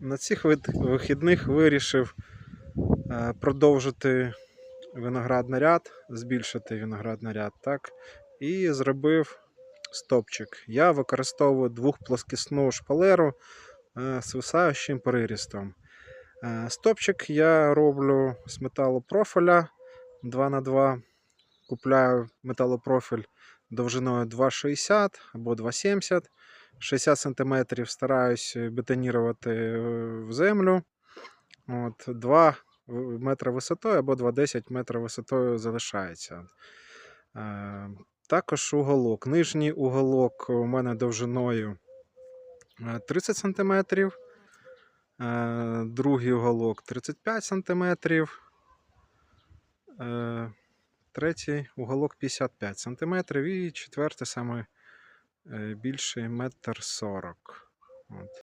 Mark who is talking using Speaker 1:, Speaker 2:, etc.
Speaker 1: На цих вихідних вирішив е, продовжити виноградний ряд, збільшити виноградний ряд, так, і зробив стопчик. Я використовую двохплоскісну шпалеру е, з висаючим прирістом. Е, Стопчик я роблю з металопрофіля 2х2. Купляю металопрофіль довжиною 2,60 або 2,70. 60 см стараюсь бетонувати е, в землю. От, 2 метри висотою або 2,10 метра висотою залишається. Е, Також уголок. Нижній уголок у мене довжиною е, 30 см. Е, Другий уголок 35 см. Е, Третій уголок 55 см. І четвертий саме е, більший метр 40. От.